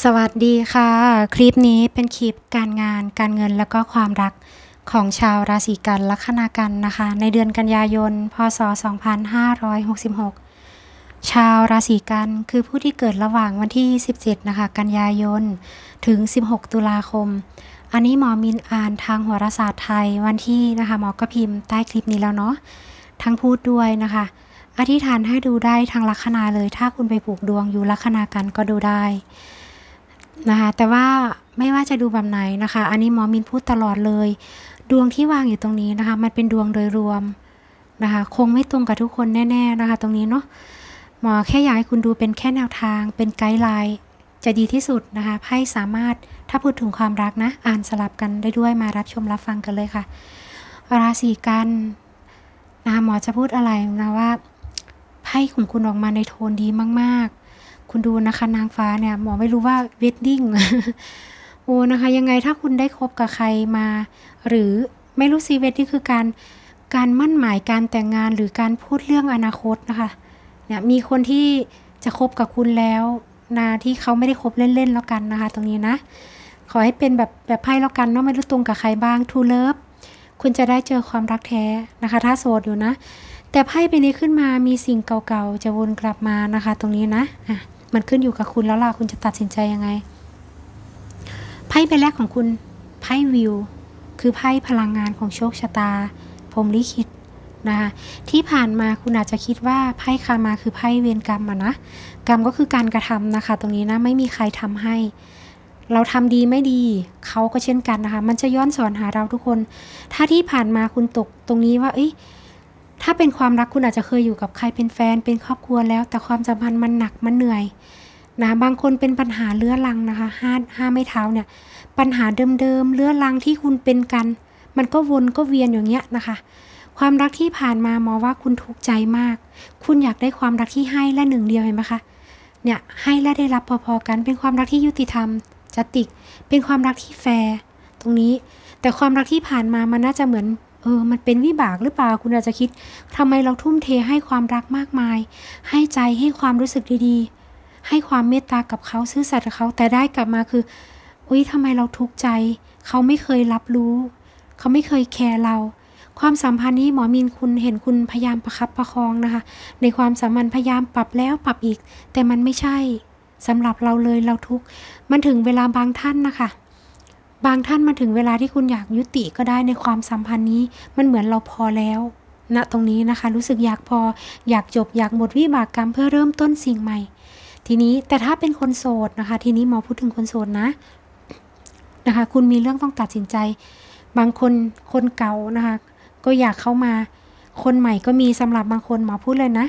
สวัสดีค่ะ คลิปนี้เป็นคลิปการงาน การเงินแล้วก็ความรักของชาวราศีกันลัคนากันนะคะ ในเดือนกันยายน พศ 2566 ชาวราศีกันคือผู้ที่เกิดระหว่างวันที่ 17 นะคะ กันยายน ถึง 16 ตุลาคม อันนี้หมอมินอ่านทางโหราศาสตร์ไทยวันที่นะคะหมอก็พิมพ์ใต้คลิปนี้แล้วเนาะทั้งพูดด้วยนะคะ อธิษฐานให้ดูได้ทางลัคนาเลย ถ้าคุณไปผูกดวงอยู่ลัคนากันก็ดูได้ นะคะ แต่ว่าไม่ว่าจะดูแบบไหนนะคะ อันนี้หมอมินพูดตลอดเลย ดวงที่วางอยู่ตรงนี้นะคะ มันเป็นดวงโดยรวมนะคะ คงไม่ตรงกับทุกคนแน่ๆนะคะ ตรงนี้เนาะหมอแค่อยากให้คุณดูเป็นแค่แนวทาง เป็นไกด์ไลน์จะดีที่สุดนะคะไพ่สามารถถ้าพูดถึงความรักนะ อ่านสลับกันได้ด้วยมารับชมรับฟังกันเลยค่ะ ราศีกันนะคะหมอจะพูดอะไรนะว่าไพ่ของคุณออกมาในโทนดีมากๆ คุณดูนะคะนางฟ้าเนี่ยหมอไม่รู้ว่าเวดดิ้งโอ้นะคะ ยังไงถ้าคุณได้คบกับใครมา หรือไม่รู้สิเวดดิ้งคือการการมั่นหมายการแต่งงานหรือการพูดเรื่องอนาคตนะคะเนี่ยมีคนที่จะคบกับคุณแล้วนะที่เขาไม่ได้คบเล่นๆแล้วกันนะคะ ตรงนี้นะ ขอให้เป็นแบบแบบไพ่แล้วกันเนาะไม่รู้ตรงกับใครบ้างทูเลิฟคุณจะได้เจอความรักแท้นะคะ ถ้าโสดอยู่นะ แต่ไพ่ใบนี้ขึ้นมามีสิ่งเก่าๆ จะวนกลับมานะคะ ตรงนี้นะอะ มันขึ้นอยู่กับคุณแล้วล่ะคุณจะตัดสินใจยังไงไพ่ใบแรกของคุณไพ่วิวคือไพ่พลังงานของโชคชะตาพรมลิขิตนะคะที่ผ่านมาคุณอาจจะคิดว่าไพ่คามาคือไพ่เวรกรรมอะนะกรรมก็คือการกระทำนะคะ ตรงนี้นะไม่มีใครทำให้ เราทำดีไม่ดีเขาก็เช่นกันนะคะ มันจะย้อนสอนหาเราทุกคน ถ้าที่ผ่านมาคุณตกตรงนี้ว่า เอ้ย ถ้าเป็นความรักคุณอาจจะเคยอยู่กับใครเป็นแฟนเป็นครอบครัวแล้ว แต่ความสัมพันธ์มันหนักมันเหนื่อยนะบางคนเป็นปัญหาเรื้อรังนะคะห้าห้าไม่เท้าเนี่ยปัญหาเดิมๆเรื้อรังที่คุณเป็นกัน มันก็วนก็เวียนอย่างเงี้ยนะคะ ความรักที่ผ่านมาหมอว่าคุณทุกข์ใจมาก คุณอยากได้ความรักที่ให้และหนึ่งเดียวเห็นไหมคะเนี่ยให้และได้รับพอๆกัน เป็นความรักที่ยุติธรรมจติก เป็นความรักที่แฟร์ตรงนี้ แต่ความรักที่ผ่านมามันน่าจะเหมือน เออ มันเป็นวิบากหรือเปล่า คุณอาจจะคิดทำไมเราทุ่มเทให้ความรักมากมาย ให้ใจให้ความรู้สึกดีๆ ให้ความเมตตากับเขาซื่อสัตย์กับเขา แต่ได้กลับมาคือ อุ้ยทำไมเราทุกข์ใจ เขาไม่เคยรับรู้ เขาไม่เคยแคร์เรา ความสัมพันธ์นี้หมอมินคุณเห็นคุณพยายามประคับประคองนะคะ ในความสัมพันธ์พยายามปรับแล้วปรับอีก แต่มันไม่ใช่สำหรับเราเลยเราทุกข์ มันถึงเวลาบางท่านนะคะ บางท่านมาถึงเวลาที่คุณอยากยุติก็ได้ในความสัมพันธ์นี้ มันเหมือนเราพอแล้วณนะตรงนี้นะคะ รู้สึกอยากพอ อยากจบอยากหมดวิบากกรรมเพื่อเริ่มต้นสิ่งใหม่ ทีนี้แต่ถ้าเป็นคนโสดนะคะ ทีนี้หมอพูดถึงคนโสดนะนะคะ คุณมีเรื่องต้องตัดสินใจ บางคนคนเก่านะคะ ก็อยากเข้ามา คนใหม่ก็มีสำหรับบางคนหมอพูดเลยนะ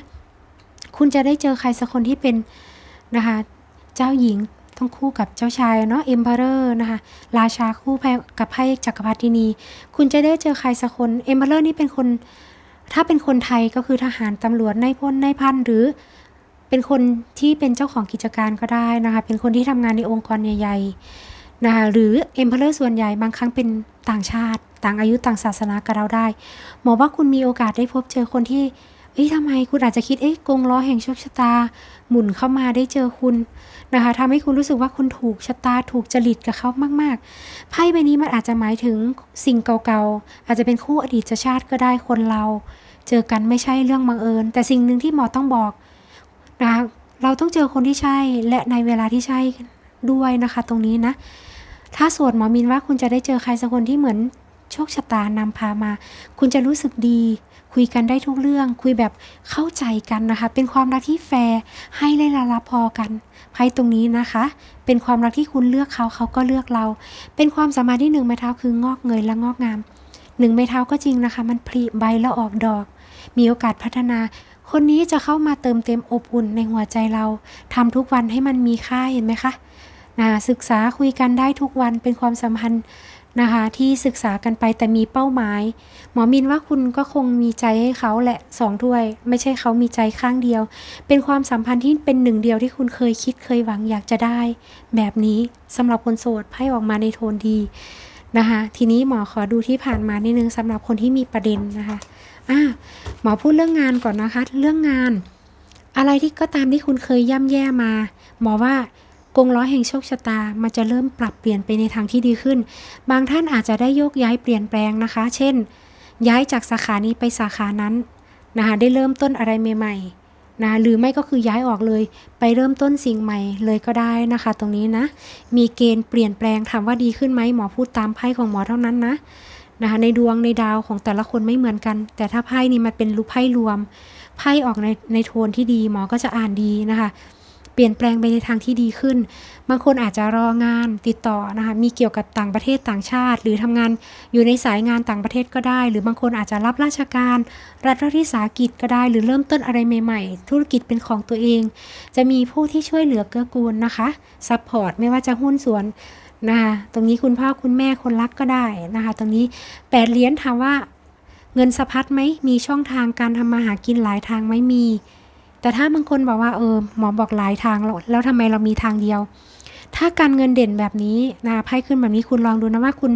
คุณจะได้เจอใครสักคนที่เป็นนะคะ เจ้าหญิง ต้องคู่กับเจ้าชายเนาะ Emperor นะคะราชาคู่กับไพ่จักรพรรดินี คุณจะได้เจอใครสักคน Emperor นี่เป็นคน ถ้าเป็นคนไทยก็คือทหารตำรวจนายพลนายพันหรือเป็นคนที่เป็นเจ้าของกิจการก็ได้นะคะ เป็นคนที่ทำงานในองค์กรใหญ่ๆนะคะหรือ Emperor ส่วนใหญ่บางครั้งเป็นต่างชาติ ต่างอายุต่างศาสนากับเราได้ หมอว่าคุณมีโอกาสได้พบเจอคนที่ เอ้ยทำไมคุณอาจจะคิดเอ๊ะกงล้อแห่งโชคชะตา หมุนเข้ามาได้เจอคุณนะคะทำให้คุณรู้สึกว่าคุณถูกชะตาถูกจริตกับเขามากๆไพ่ใบนี้มันอาจจะหมายถึงสิ่งเก่าๆ อาจจะเป็นคู่อดีตชาติก็ได้คนเรา เจอกันไม่ใช่เรื่องบังเอิญ แต่สิ่งหนึ่งที่หมอต้องบอกนะคะเราต้องเจอคนที่ใช่และในเวลาที่ใช่ด้วยนะคะ ตรงนี้นะ ถ้าสวดหมอมินว่าคุณจะได้เจอใครสักคนที่เหมือนโชคชะตานำพามา คุณจะรู้สึกดี คุยกันได้ทุกเรื่อง คุยแบบเข้าใจกันนะคะ เป็นความรักที่แฟร์ให้ได้ละรับพอกันไพ่ตรงนี้นะคะ เป็นความรักที่คุณเลือกเขาเขาก็เลือกเรา เป็นความสามารถที่หนึ่งไม้เท้าคืองอกเงยและงอกงามหนึ่งไม้เท้าก็จริงนะคะ มันผลิใบแล้วออกดอก มีโอกาสพัฒนาคนนี้จะเข้ามาเติมเต็มอบอุ่นในหัวใจเราทำทุกวันให้มันมีค่าเห็นไหมคะนะศึกษาคุยกันได้ทุกวันเป็นความสัมพันธ์ นะคะ ที่ศึกษากันไปแต่มีเป้าหมาย หมอมินว่าคุณก็คงมีใจให้เขาแหละสองถ้วย ไม่ใช่เขามีใจข้างเดียว เป็นความสัมพันธ์ที่เป็นหนึ่งเดียวที่คุณเคยคิดเคยหวังอยากจะได้ แบบนี้สำหรับคนโสดไพ่ออกมาในโทนดีนะคะทีนี้หมอขอดูที่ผ่านมานิดนึงสำหรับคนที่มีประเด็นนะคะอ่าหมอพูดเรื่องงานก่อนนะคะ เรื่องงาน อะไรที่ก็ตามที่คุณเคยย่ำแย่มา หมอว่า กงล้อแห่งโชคชะตา มันจะเริ่มปรับเปลี่ยนไปในทางที่ดีขึ้น บางท่านอาจจะได้โยกย้ายเปลี่ยนแปลงนะคะ เช่น ย้ายจากสาขานี้ไปสาขานั้นนะคะได้เริ่มต้นอะไรใหม่ๆนะหรือไม่ก็คือย้ายออกเลย ไปเริ่มต้นสิ่งใหม่เลยก็ได้นะคะ ตรงนี้นะ มีเกณฑ์เปลี่ยนแปลงถามว่าดีขึ้นไหมหมอพูดตามไพ่ของหมอเท่านั้นนะนะคะในดวงในดาวของแต่ละคนไม่เหมือนกัน แต่ถ้าไพ่นี้มันเป็นรูปไพ่รวม ไพ่ออกในในโทนที่ดีหมอก็จะอ่านดีนะคะ เปลี่ยนแปลงไปในทางที่ดีขึ้น บางคนอาจจะรองานติดต่อนะคะมีเกี่ยวกับต่างประเทศต่างชาติ หรือทำงานอยู่ในสายงานต่างประเทศก็ได้ หรือบางคนอาจจะรับราชการ รัฐวิสาหกิจก็ได้ หรือเริ่มต้นอะไรใหม่ ๆ ธุรกิจเป็นของตัวเอง จะมีผู้ที่ช่วยเหลือเกื้อกูลนะคะซัพพอร์ตไม่ว่าจะหุ้นส่วนนะคะตรงนี้คุณพ่อคุณแม่คนรักก็ได้นะคะ ตรงนี้แปดเหรียญถามว่าเงินสะพัดไหมมีช่องทางการทำมาหากินหลายทางไหมมี แต่ถ้าบางคนบอกว่าเออหมอบอกหลายทางแล้วแล้วทำไมเรามีทางเดียว ถ้าการเงินเด่นแบบนี้นะไพ่ขึ้นแบบนี้คุณลองดูนะว่าคุณ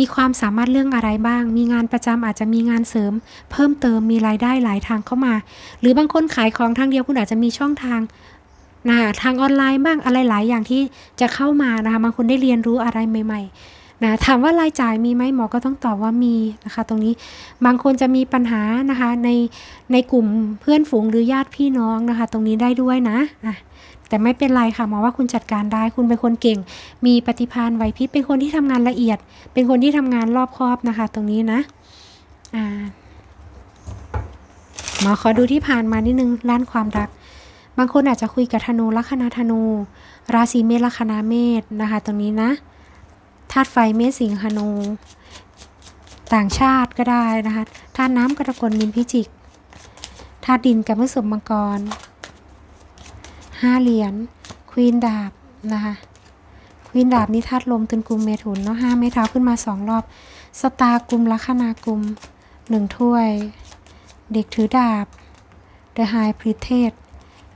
มีความสามารถเรื่องอะไรบ้าง มีงานประจำอาจจะมีงานเสริม เพิ่มเติมมีรายได้หลายทางเข้ามา หรือบางคนขายของทางเดียวคุณอาจจะมีช่องทางนะทางออนไลน์บ้างอะไรหลายอย่างที่จะเข้ามานะคะบางคนได้เรียนรู้อะไรใหม่ ๆ นะถามว่ารายจ่ายมีไหมหมอก็ต้องตอบว่ามีนะคะ ตรงนี้บางคนจะมีปัญหานะคะในในกลุ่มเพื่อนฝูงหรือญาติพี่น้องนะคะ ตรงนี้ได้ด้วยนะอะแต่ไม่เป็นไรค่ะหมอว่าคุณจัดการได้ คุณเป็นคนเก่ง มีปฏิภาณไหวพริบเป็นคนที่ทำงานละเอียด เป็นคนที่ทำงานรอบคอบนะคะ ตรงนี้นะอ่าหมอขอดูที่ผ่านมานิดนึงด้านความรัก บางคนอาจจะคุยกับธนูลัคนาธนู ราศีเมษลัคนาเมษนะคะ ตรงนี้นะ ธาตุไฟเมษสิงหนู ต่างชาติก็ได้นะคะธาตุน้ำกระกลมินพิจิกธาตุดินกับพฤษภมังกรห้าเหรียญควีนดาบนะคะควีนดาบนี่ธาตุลมตุนกุมเมถุนเนาะห้าไม้เท้าขึ้นมาสองรอบ สตาร์กุมลัคนากุมหนึ่งถ้วย เด็กถือดาบเดอะไฮพริเทส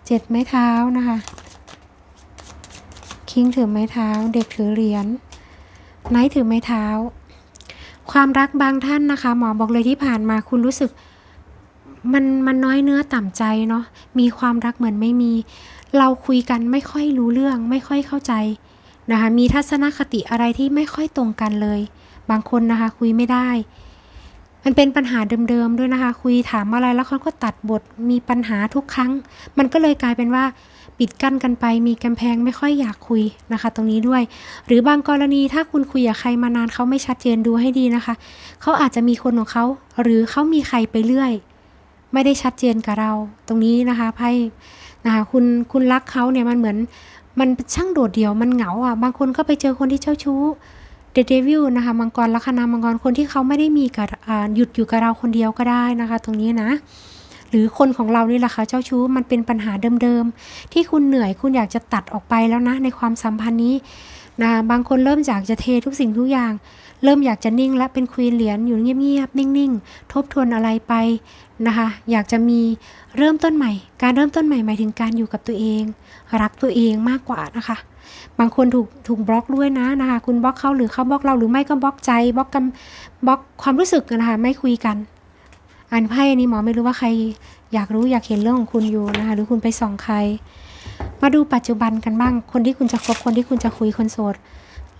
เจ็ดไม้เท้านะคะ คิงถือไม้เท้า เด็กถือเหรียญ ไนท์ถือไม้เท้า ความรักบางท่านนะคะ หมอบอกเลยที่ผ่านมาคุณรู้สึกมันมันน้อยเนื้อต่ำใจเนาะมีความรักเหมือนไม่มี เราคุยกันไม่ค่อยรู้เรื่อง ไม่ค่อยเข้าใจนะคะมีทัศนคติอะไรที่ไม่ค่อยตรงกันเลย บางคนนะคะคุยไม่ได้ มันเป็นปัญหาเดิมๆด้วยนะคะ คุยถามอะไรแล้วเขาก็ตัดบทมีปัญหาทุกครั้ง มันก็เลยกลายเป็นว่า ปิดกั้นกันไปมีกำแพงไม่ค่อยอยากคุยนะคะ ตรงนี้ด้วย หรือบางกรณีถ้าคุณคุยกับใครมานานเขาไม่ชัดเจนดูให้ดีนะคะ เขาอาจจะมีคนของเขา หรือเขามีใครไปเรื่อย ไม่ได้ชัดเจนกับเรา ตรงนี้นะคะไพ่นะคะคุณคุณรักเขาเนี่ยมันเหมือนมันช่างโดดเดี่ยวมันเหงาอะบางคนก็ไปเจอคนที่เจ้าชู้เดเดวิลนะคะมังกรลัคนามังกรคนที่เขาไม่ได้มีกับหยุดอยู่กับเราคนเดียวก็ได้นะคะ ตรงนี้นะ หรือคนของเรานี่แหละค่ะเจ้าชู้มันเป็นปัญหาเดิมๆ ที่คุณเหนื่อยคุณอยากจะตัดออกไปแล้วนะ ในความสัมพันธ์นี้นะบางคนเริ่มอยากจะเททุกสิ่งทุกอย่าง เริ่มอยากจะนิ่งและเป็นควีนเหรียญอยู่เงียบๆนิ่งๆ ทบทวนอะไรไปนะคะ อยากจะมีเริ่มต้นใหม่ การเริ่มต้นใหม่หมายถึงการอยู่กับตัวเอง รักตัวเองมากกว่านะคะ บางคนถูกถูกบล็อกด้วยนะนะคะ คุณบล็อกเขาหรือเขาบล็อกเราหรือไม่ก็บล็อกใจบล็อกกันบล็อกความรู้สึกนะคะไม่คุยกัน อ่านไพ่อันนี้หมอไม่รู้ว่าใครอยากรู้อยากเห็นเรื่องของคุณอยู่นะคะ หรือคุณไปส่องใคร มาดูปัจจุบันกันบ้าง คนที่คุณจะคบคนที่คุณจะคุยคนโสด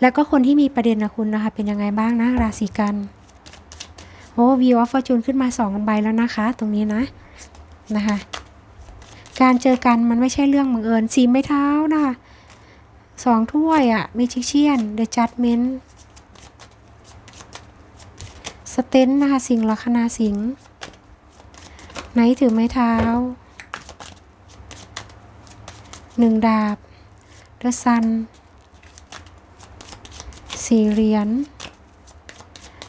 แล้วก็คนที่มีประเด็นนะคุณนะคะ เป็นยังไงบ้างนะ ราศีกัน โอ้วีออฟฟอร์จูนขึ้นมาสองใบแล้วนะคะ ตรงนี้นะนะคะ การเจอกันมันไม่ใช่เรื่องบังเอิญสีไม้เท้านะคะสองถ้วยอะ่ะมีชิเชียนเดอะจัดเมนสเตนนะคะ สิงห์ลัคนาสิงห์ ไนท์ถือไม้เท้าหนึ่งดาบเดอะซันสี่เหรียญ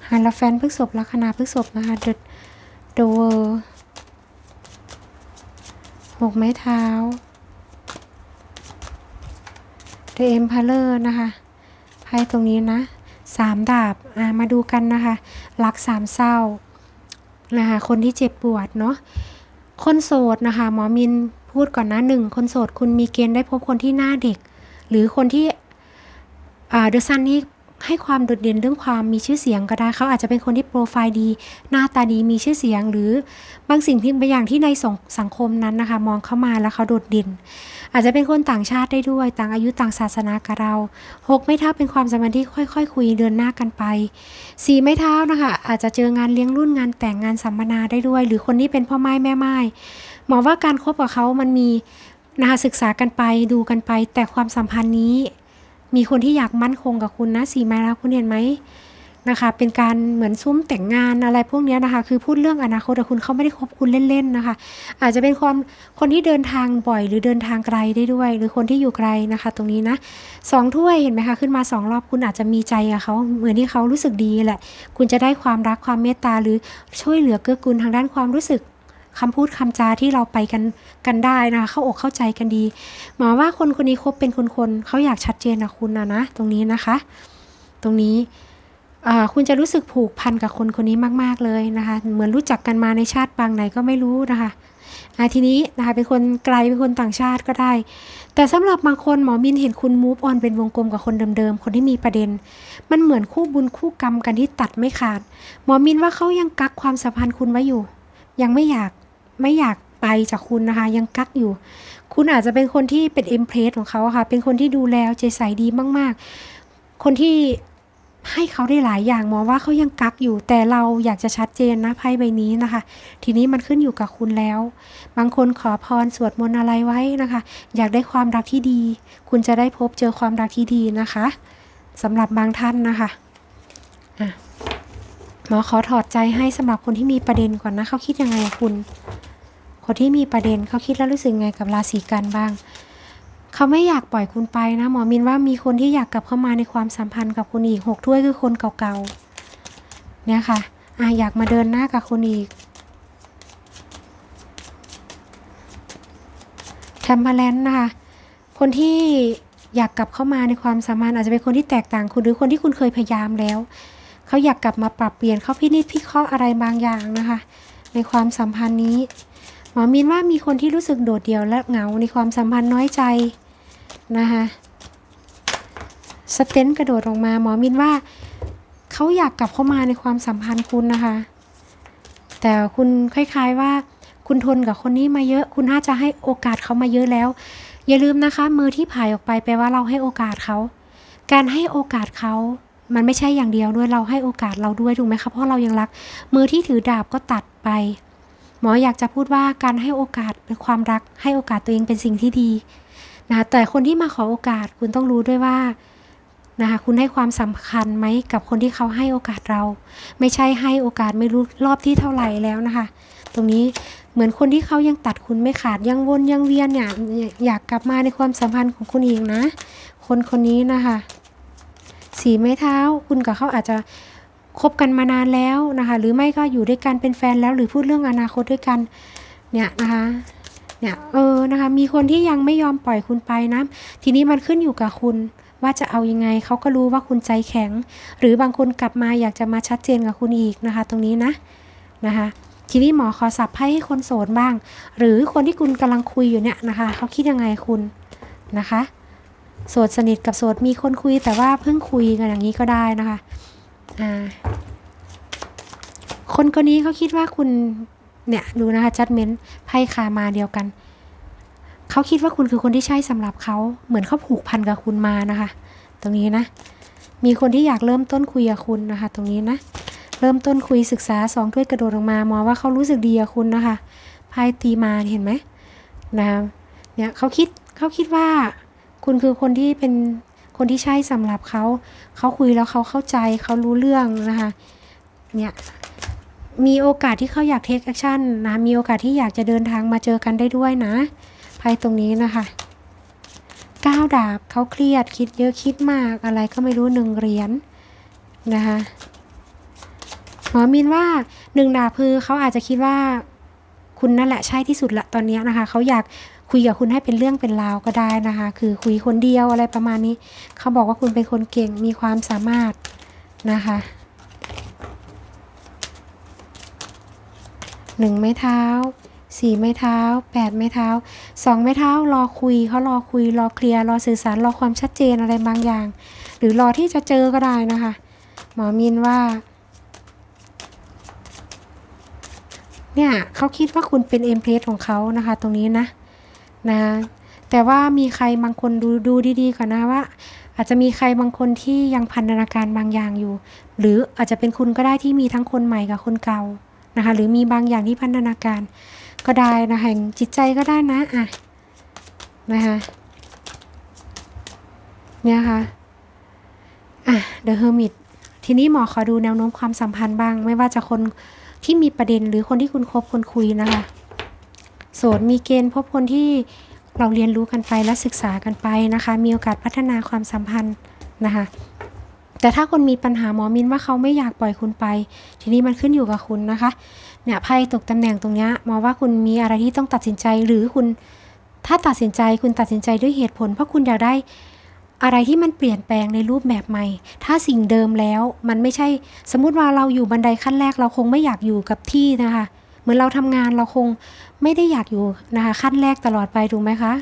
ฮาลาแฟนพฤกษบลัคนาพฤกษบนะคะเดอะเดอะเวอร์หกไม้เท้าเดอะเอ็มพาเลอร์นะคะไพ่ตรงนี้นะสามดาบ อ่า มาดูกันนะคะรักสามเศร้า นะคะคนที่เจ็บปวดเนาะคนโสดนะคะหมอมินพูดก่อนนะหนึ่งคนโสดคุณมีเกณฑ์ได้พบคนที่หน้าเด็ก หรือคนที่อ่าเดอะซันนี่ ให้ความโดดเด่นเรื่องความมีชื่อเสียงก็ได้เขาอาจจะเป็นคนที่โปรไฟล์ดี หน้าตาดีมีชื่อเสียง หรือบางสิ่งที่บางอย่างที่ในส,สังคมนั้นนะคะ มองเข้ามาแล้วเขาโดดเด่น อาจจะเป็นคนต่างชาติได้ด้วย ต่างอายุต่างศาสนากับเราหกไม้เท้าเป็นความสัมพันธ์ที่ค่อยๆคุยเดินหน้ากันไปสี่ไม้เท้านะคะอาจจะเจองานเลี้ยงรุ่นงานแต่งงานสัมมนาได้ด้วย หรือคนที่เป็นพ่อไม้แม่ไม้หมอว่าการคบกับเขามันมีนะคะศึกษากันไปดูกันไป แต่ความสัมพันธ์นี้ มีคนที่อยากมั่นคงกับคุณนะสี่ไม้แล้วคุณเห็นไหมนะคะ เป็นการเหมือนซุ้มแต่งงานอะไรพวกนี้นะคะ คือพูดเรื่องอนาคตแต่คุณเขาไม่ได้คบคุณเล่นๆนะคะ อาจจะเป็นความคนที่เดินทางบ่อย หรือเดินทางไกลได้ด้วย หรือคนที่อยู่ไกลนะคะ ตรงนี้นะสองถ้วยเห็นไหมคะขึ้นมาสองรอบคุณอาจจะมีใจกับเขาเหมือนที่เขารู้สึกดีแหละ คุณจะได้ความรักความเมตตาหรือช่วยเหลือเกื้อกูลทางด้านความรู้สึก คำพูดคำจาที่เราไปกันกันได้นะเข้าอกเข้าใจกันดีหมอว่าคนคนนี้คบเป็นคนๆเขาอยากชัดเจนกับคุณนะนะตรงนี้นะคะ ตรงนี้คุณจะรู้สึกผูกพันกับคนคนนี้มาก ๆ เลยนะคะ เหมือนรู้จักกันมาในชาติปางไหนก็ไม่รู้นะคะทีนี้นะคะเป็นคนไกลเป็นคนต่างชาติก็ได้ แต่สำหรับบางคนหมอมินเห็นคุณมูฟออนเป็นวงกลมกับคนเดิมๆ คนที่มีประเด็น มันเหมือนคู่บุญคู่กรรมกันที่ตัดไม่ขาด หมอมินว่าเขายังกักความสัมพันธ์คุณไว้อยู่ ยังไม่อยาก ไม่อยากไปจากคุณนะคะ ยังกักอยู่ คุณอาจจะเป็นคนที่เป็นเอ็มเพรสของเขาะค่ะ เป็นคนที่ดูแลใจใส่ดีมาก ๆ คนที่ให้เขาได้หลายอย่างหมอว่าเขายังกักอยู่ แต่เราอยากจะชัดเจนนะไพ่ใบนี้นะคะ ทีนี้มันขึ้นอยู่กับคุณแล้ว บางคนขอพรสวดมนต์อะไรไว้นะคะ อยากได้ความรักที่ดี คุณจะได้พบเจอความรักที่ดีนะคะสำหรับบางท่านนะคะอะหมอขอถอดใจให้สำหรับคนที่มีประเด็นก่อนนะเขาคิดยังไงคุณ คนที่มีประเด็นเขาคิดแล้วรู้สึกไงกับราศีกันบ้าง เขาไม่อยากปล่อยคุณไปนะ หมอมินว่ามีคนที่อยากกลับเข้ามาในความสัมพันธ์กับคุณอีกหกถ้วยคือคนเก่าๆ เนี่ยค่ะอะอยากมาเดินหน้ากับคุณอีกแทมเพลนนะคะ คนที่อยากกลับเข้ามาในความสัมพันธ์อาจจะเป็นคนที่แตกต่างคุณหรือคนที่คุณเคยพยายามแล้ว เขาอยากกลับมาปรับเปลี่ยนเขาพินิจพิเคราะห์อะไรบางอย่างนะคะ ในความสัมพันธ์นี้ หมอมินว่ามีคนที่รู้สึกโดดเดี่ยวและเหงาในความสัมพันธ์น้อยใจนะคะสเตนกระโดดออกมา หมอมินว่าเขาอยากกลับเข้ามาในความสัมพันธ์คุณนะคะ แต่คุณคล้ายๆว่าคุณทนกับคนนี้มาเยอะ คุณน่าจะให้โอกาสเขามาเยอะแล้ว อย่าลืมนะคะ มือที่ผายออกไปแปลว่าเราให้โอกาสเขา การให้โอกาสเขามันไม่ใช่อย่างเดียวด้วยเราให้โอกาสเราด้วยถูกไหมคะเพราะเรายังรัก มือที่ถือดาบก็ตัดไป หมออยากจะพูดว่าการให้โอกาสเป็นความรัก ให้โอกาสตัวเองเป็นสิ่งที่ดีนะแต่คนที่มาขอโอกาสคุณต้องรู้ด้วยว่านะคะคุณให้ความสำคัญไหมกับคนที่เขาให้โอกาสเรา ไม่ใช่ให้โอกาสไม่รู้รอบที่เท่าไหร่แล้วนะคะ ตรงนี้เหมือนคนที่เขายังตัดคุณไม่ขาดยังวนยังเวียนเนี่ยอยากกลับมาในความสัมพันธ์ของคุณเองนะ คนคนนี้นะคะ สีไม้เท้าคุณกับเขาอาจจะ คบกันมานานแล้วนะคะ หรือไม่ก็อยู่ด้วยกันเป็นแฟนแล้ว หรือพูดเรื่องอนาคตด้วยกันเนี่ยนะคะเนี่ยเออนะคะมีคนที่ยังไม่ยอมปล่อยคุณไปนะ ทีนี้มันขึ้นอยู่กับคุณว่าจะเอายังไงเขาก็รู้ว่าคุณใจแข็ง หรือบางคนกลับมาอยากจะมาชัดเจนกับคุณอีกนะคะ ตรงนี้นะนะคะ ทีนี้หมอขอสับไพ่ให้คนโสดบ้าง หรือคนที่คุณกำลังคุยอยู่เนี่ยนะคะเขาคิดยังไงคุณนะคะ โสดสนิทกับโสดมีคนคุยแต่ว่าเพิ่งคุยกันอย่างนี้ก็ได้นะคะ คนคนนี้เขาคิดว่าคุณเนี่ยดูนะคะจัดเม้นไพ่คามาเดียวกัน เขาคิดว่าคุณคือคนที่ใช่สำหรับเขาเหมือนเขาผูกพันกับคุณมานะคะ ตรงนี้นะ มีคนที่อยากเริ่มต้นคุยกับคุณนะคะ ตรงนี้นะ เริ่มต้นคุยศึกษาสองถ้วยกระโดดออกมามองว่าเขารู้สึกดีกับคุณนะคะไพ่ตีมาเห็นไหมนะเนี่ยเขาคิดเขาคิดว่าคุณคือคนที่เป็น คนที่ใช่สำหรับเขา เขาคุยแล้วเขาเข้าใจเขารู้เรื่องนะคะ เนี่ย มีโอกาสที่เขาอยากเทคแอคชั่นนะ มีโอกาสที่อยากจะเดินทางมาเจอกันได้ด้วยนะไพ่ตรงนี้นะคะก้าวดาบเขาเครียดคิดเยอะคิดมากอะไรก็ไม่รู้หนึ่งเหรียญนะคะหมอมินว่าหนึ่งดาบคือเขาอาจจะคิดว่าคุณนั่นแหละใช่ที่สุดละตอนนี้นะคะ เขาอยาก คุยกับคุณให้เป็นเรื่องเป็นราวก็ได้นะคะ คือคุยคนเดียวอะไรประมาณนี้ เขาบอกว่าคุณเป็นคนเก่งมีความสามารถนะคะหนึ่งไม้เท้าสี่ไม้เท้าแปดไม้เท้าสองไม้เท้ารอคุยเขารอคุย รอเคลียร์รอสื่อสารรอความชัดเจนอะไรบางอย่าง หรือรอที่จะเจอก็ได้นะคะ หมอมินว่า เนี่ยเขาคิดว่าคุณเป็นเอ็มเพลสของเขานะคะ ตรงนี้นะ นะแต่ว่ามีใครบางคนดูดูดีๆก่อนนะว่า อาจจะมีใครบางคนที่ยังพันธนาการบางอย่างอยู่ หรืออาจจะเป็นคุณก็ได้ที่มีทั้งคนใหม่กับคนเก่านะคะหรือมีบางอย่างที่พันธนาการก็ได้นะคะแห่งจิตใจก็ได้นะอะนะคะเนี่ยค่ะอะ The Hermit ทีนี้หมอขอดูแนวโน้มความสัมพันธ์บ้าง ไม่ว่าจะคนที่มีประเด็นหรือคนที่คุณคบคนคุยนะคะ โสดมีเกณฑ์พบคนที่เราเรียนรู้กันไปและศึกษากันไปนะคะ มีโอกาสพัฒนาความสัมพันธ์นะคะ แต่ถ้าคนมีปัญหาหมอมินว่าเขาไม่อยากปล่อยคุณไป ทีนี้มันขึ้นอยู่กับคุณนะคะเนี่ยไพ่ตกตำแหน่งตรงเนี้ยหมอว่าคุณมีอะไรที่ต้องตัดสินใจหรือคุณถ้าตัดสินใจคุณตัดสินใจด้วยเหตุผล เพราะคุณอยากได้อะไรที่มันเปลี่ยนแปลงในรูปแบบใหม่ ถ้าสิ่งเดิมแล้วมันไม่ใช่ สมมุติว่าเราอยู่บันไดขั้นแรกเราคงไม่อยากอยู่กับที่นะคะเมือนเราทำงานเราคงไม่ได้อยากอยู่นะคะขั้นแรกตลอดไปถูกไหมคะ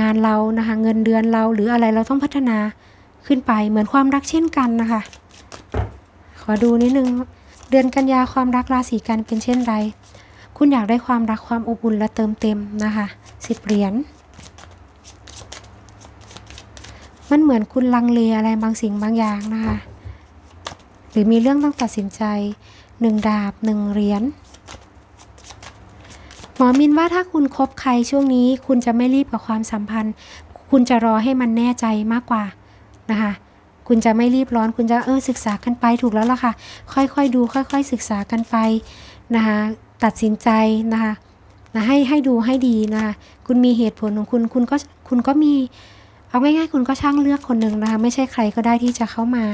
งานเรานะคะเงินเดือนเราหรืออะไรเราต้องพัฒนาขึ้นไปเหมือนความรักเช่นกันนะคะ ขอดูนิดนึงเดือนกันยาความรักราศีกันเป็นเช่นไร คุณอยากได้ความรักความอบอุ่นและเติมเต็มนะคะสิบเหรียญมันเหมือนคุณลังเลอะไรบางสิ่งบางอย่างนะคะ หรือมีเรื่องต้องตัดสินใจหนึ่งดาบหนึ่งเหรียญ มอมินว่าถ้าคุณคบใครช่วงนี้ คุณจะไม่รีบกับความสัมพันธ์ คุณจะรอให้มันแน่ใจมากกว่านะคะคุณจะไม่รีบร้อน คุณจะเออศึกษากันไปถูกแล้วล่ะค่ะ ค่อยๆดู ค่อย ๆ ศึกษากันไปนะคะตัดสินใจนะคะนะให้ให้ดูให้ดีนะคะคุณมีเหตุผลของคุณคุณก็คุณก็มีเอาง่ายๆ คุณก็ช่างเลือกคนหนึ่งนะคะไม่ใช่ใครก็ได้ที่จะเข้ามา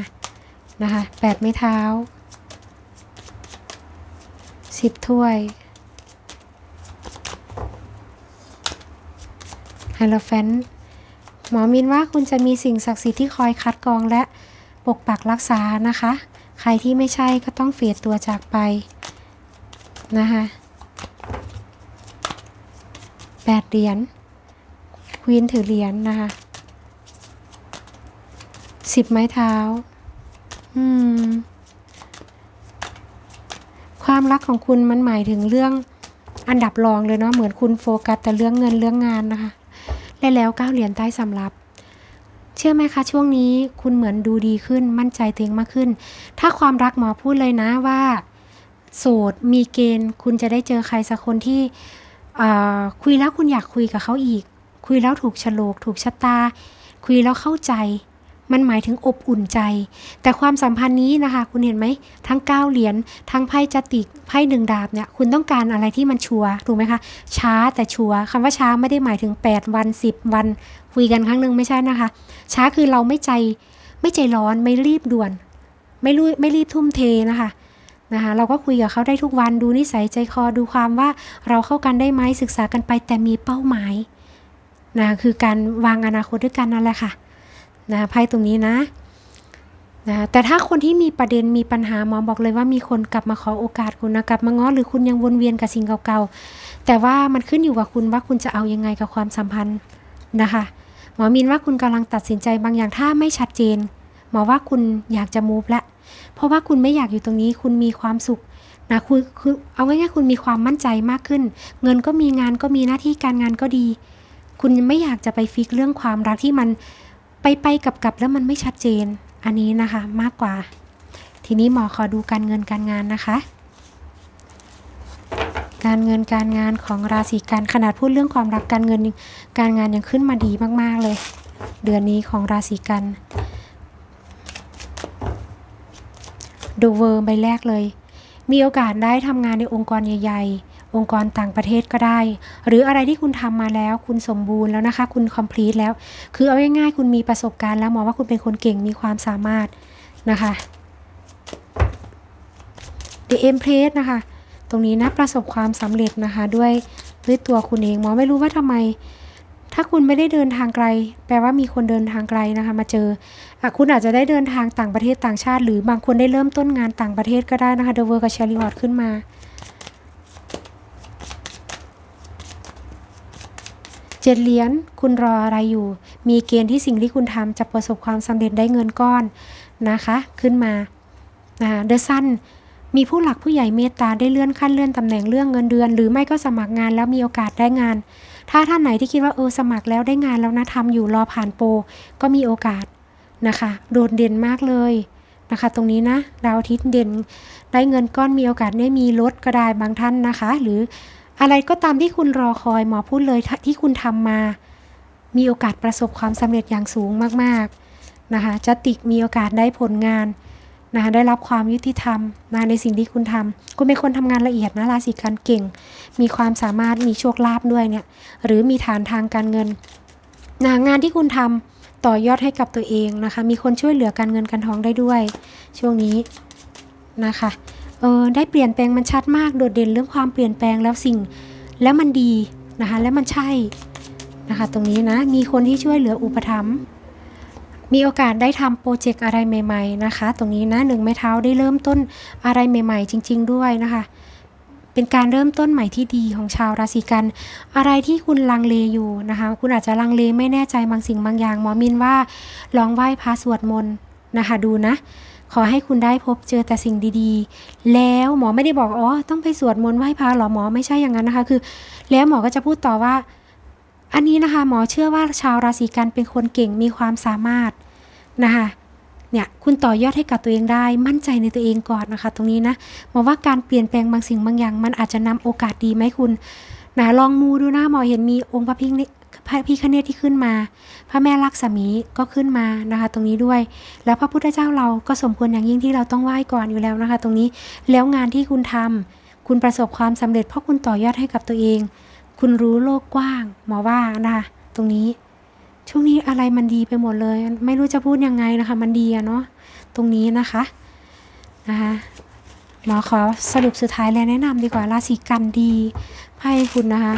นะคะแปดไม้เท้าสิบถ้วย ไฮโลแฟนหมอมินว่าคุณจะมีสิ่งศักดิ์สิทธิ์ที่คอยคัดกรองและปกปักรักษานะคะ ใครที่ไม่ใช่ก็ต้องเฟียดตัวจากไปนะคะแปดเหรียญควีนถือเหรียญนะคะสิบไม้เท้า อืม ความรักของคุณมันหมายถึงเรื่องอันดับรองเลยเนาะเหมือนคุณโฟกัสแต่เรื่องเงินเรื่องงานนะคะ และแล้วก้าเหรียญใต้สำรับ เชื่อไหมคะช่วงนี้คุณเหมือนดูดีขึ้นมั่นใจตัวเองมากขึ้น ถ้าความรักหมอพูดเลยนะว่า โสดมีเกณฑ์ คุณจะได้เจอใครสักคนที่คุยแล้วคุณอยากคุยกับเขาอีก คุยแล้วถูกฉลก ถูกชะตา คุยแล้วเข้าใจ มันหมายถึงอบอุ่นใจ แต่ความสัมพันธ์นี้นะคะ คุณเห็นไหม ทั้งเก้าเหรียญทั้งไพ่จติกไพ่หนึ่งดาบเนี่ยคุณต้องการอะไรที่มันชัวร์ถูกไหมคะช้าแต่ชัวร์คำว่าช้าไม่ได้หมายถึง 8 วัน 10 วัน คุยกันครั้งหนึ่งไม่ใช่นะคะ ช้าคือเราไม่ใจไม่ใจร้อนไม่รีบด่วน ไม่รู้ไม่รีบทุ่มเทนะคะนะคะเราก็คุยกับเขาได้ทุกวันดูนิสัยใจคอดูความว่าเราเข้ากันได้ไหมศึกษากันไปแต่มีเป้าหมายนะคือการวางอนาคตด้วยกันนั่นแหละค่ะ นะไพ่ตรงนี้นะนะแต่ถ้าคนที่มีประเด็นมีปัญหาหมอบอกเลยว่ามีคนกลับมาขอโอกาสคุณนะกลับมาง้อหรือคุณยังวนเวียนกับสิ่งเก่าๆ แต่ว่ามันขึ้นอยู่กับคุณว่าคุณจะเอายังไงกับความสัมพันธ์นะคะหมอมินว่าคุณกำลังตัดสินใจบางอย่างถ้าไม่ชัดเจน หมอว่าคุณอยากจะมูฟละเพราะว่าคุณไม่อยากอยู่ตรงนี้คุณมีความสุขนะคุณคือเอาง่ายๆคุณมีความมั่นใจมากขึ้น เงินก็มีงานก็มีหน้าที่การงานก็ดี คุณไม่อยากจะไปฟิกเรื่องความรักที่มัน ไปไปๆกับๆแล้วมันไม่ชัดเจน อันนี้นะคะมากกว่า ทีนี้หมอขอดูการเงินการงานนะคะ การเงินการงานของราศีกันขนาดพูดเรื่องความรักการเงินการงานยังขึ้นมาดีมากๆเลย เดือนนี้ของราศีกัน ดูเวอร์ใบแรกเลย มีโอกาสได้ทำงานในองค์กรใหญ่ ๆ องค์กรต่างประเทศก็ได้ หรืออะไรที่คุณทำมาแล้ว คุณสมบูรณ์แล้วนะคะ คุณคอมพลีทแล้ว คือเอาง่ายๆคุณมีประสบการณ์แล้วมองว่าคุณเป็นคนเก่งมีความสามารถนะคะ The Empress นะคะ ตรงนี้นะประสบความสำเร็จนะคะด้วยด้วยตัวคุณเองหมอไม่รู้ว่าทำไม ถ้าคุณไม่ได้เดินทางไกล แปลว่ามีคนเดินทางไกลนะคะ มาเจออคุณอาจจะได้เดินทางต่างประเทศต่างชาติ หรือ บางคนได้เริ่มต้นงานต่างประเทศก็ได้นะคะเดเวอร์กับเชลิวอร์ดขึ้นมา เจ็ดเหรียญคุณรออะไรอยู่ มีเกณฑ์ที่สิ่งที่คุณทำจะประสบความสำเร็จได้เงินก้อนนะคะ ขึ้นมาเดอะซันมีผู้หลักผู้ใหญ่เมตตาได้เลื่อนขั้นเลื่อนตำแหน่งเรื่องเงินเดือน หรือไม่ก็สมัครงานแล้วมีโอกาสได้งาน ถ้าท่านไหนที่คิดว่าเออสมัครแล้วได้งานแล้วนะทำอยู่รอผ่านโปรก็มีโอกาสนะคะ โดดเด่นมากเลยนะคะ ตรงนี้นะดาวอาทิตย์เด่นได้เงินก้อนมีโอกาสได้มีลดก็ได้บางท่านนะคะ หรือ อะไรก็ตามที่คุณรอคอยหมอพูดเลยที่คุณทำมา มีโอกาสประสบความสำเร็จอย่างสูงมากๆนะคะจะติกมีโอกาสได้ผลงานนะคะได้รับความยุติธรรมนะในสิ่งที่คุณทำคุณเป็นคนทำงานละเอียดนะราศีกันเก่ง มีความสามารถมีโชคลาภด้วยเนี่ยหรือมีฐานทางการเงินนะงานที่คุณทำต่อยอดให้กับตัวเองนะคะ มีคนช่วยเหลือการเงินการทองได้ด้วย ช่วงนี้นะคะ เออได้เปลี่ยนแปลงมันชัดมากโดดเด่นเรื่องความเปลี่ยนแปลงแล้วสิ่งแล้วมันดีนะคะแล้วมันใช่นะคะตรงนี้นะมีคนที่ช่วยเหลืออุปถัมภ์มีโอกาสได้ทำโปรเจกต์อะไรใหม่ ๆนะคะ ตรงนี้นะหนึ่งไม้เท้าได้เริ่มต้นอะไรใหม่ ๆ จริง ๆ ด้วยนะคะ เป็นการเริ่มต้นใหม่ที่ดีของชาวราศีกัน อะไรที่คุณลังเลอยู่นะคะ คุณอาจจะลังเลไม่แน่ใจบางสิ่งบางอย่างหมอมินว่าลองไหว้พระสวดมนต์นะคะดูนะ ขอให้คุณได้พบเจอแต่สิ่งดีๆ แล้วหมอไม่ได้บอกอ๋อต้องไปสวดมนต์ไหว้พระหรอหมอไม่ใช่อย่างนั้นนะคะ คือ แล้วหมอก็จะพูดต่อว่า อันนี้นะคะ หมอเชื่อว่าชาวราศีกันเป็นคนเก่งมีความสามารถนะคะเนี่ยคุณต่อยอดให้กับตัวเองได้ มั่นใจในตัวเองก่อนนะคะ ตรงนี้นะหมอว่าการเปลี่ยนแปลงบางสิ่งบางอย่าง มันอาจจะนำโอกาสดีไหมคุณนะลองมูดูนะหมอเห็นมีองค์พระพิฆเนศ พระพิฆเนศที่ขึ้นมา พระแม่ลักษมีก็ขึ้นมานะคะ ตรงนี้ด้วย แล้วพระพุทธเจ้าเราก็สมควรอย่างยิ่งที่เราต้องไหว้ก่อนอยู่แล้วนะคะ ตรงนี้แล้วงานที่คุณทำคุณประสบความสำเร็จเพราะคุณต่อยอดให้กับตัวเอง คุณรู้โลกกว้างหมอว่านะคะตรงนี้ช่วงนี้อะไรมันดีไปหมดเลย ไม่รู้จะพูดยังไงนะคะ มันดีอะเนาะตรงนี้นะคะนะคะหมอขอสรุปสุดท้ายและแนะนำดีกว่าราศีกันดีไพ่คุณนะคะ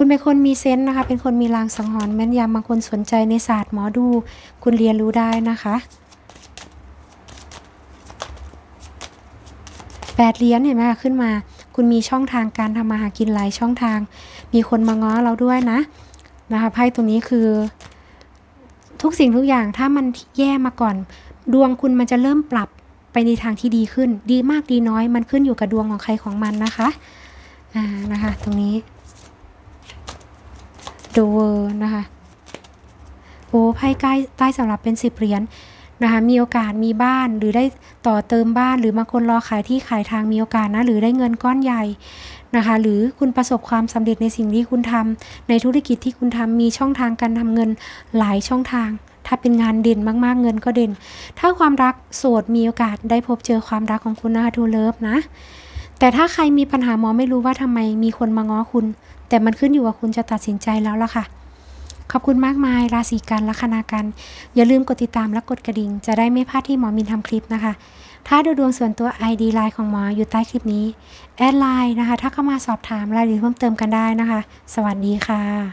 คุณเป็นคนมีเซนต์นะคะ เป็นคนมีลางสังหรณ์แม่นยำบางคนสนใจในศาสตร์หมอดู คุณเรียนรู้ได้นะคะแปดเหรียญเห็นไหมคะขึ้นมา คุณมีช่องทางการทำมาหากินหลายช่องทาง มีคนมาง้อเราด้วยนะนะคะไพ่ตัวนี้คือ ทุกสิ่งทุกอย่างถ้ามันแย่มาก่อน ดวงคุณมันจะเริ่มปรับไปในทางที่ดีขึ้น ดีมากดีน้อย มันขึ้นอยู่กับดวงของใครของมันนะคะอ่านะคะ ตรงนี้ โดเวอร์นะคะโอ้ไพ่ใกล้ใต้สำหรับเป็นสิบเหรียญนะคะมีโอกาสมีบ้านหรือได้ต่อเติมบ้าน หรือบางคนรอขายที่ขายทางมีโอกาสนะหรือได้เงินก้อนใหญ่นะคะ หรือคุณประสบความสำเร็จในสิ่งที่คุณทำในธุรกิจที่คุณทำมีช่องทางการทำเงินหลายช่องทาง ถ้าเป็นงานเด่นมากๆเงินก็เด่น ถ้าความรักโสดมีโอกาสได้พบเจอความรักของคุณนะคะทูเลิฟนะแต่ถ้าใครมีปัญหาหมอไม่รู้ว่าทำไมมีคนมาง้อคุณ แต่มันขึ้นอยู่กับคุณจะตัดสินใจแล้วล่ะค่ะ ขอบคุณมากมายราศีกันลัคนากัน อย่าลืมกดติดตามและกดกระดิ่ง จะได้ไม่พลาดที่หมอมินทำคลิปนะคะ ถ้าดูดวงส่วนตัว ID ไลน์ของหมออยู่ใต้คลิปนี้ แอดไลน์นะคะ ถ้าเข้ามาสอบถามรายละเอียดเพิ่มเติมกันได้นะคะ สวัสดีค่ะ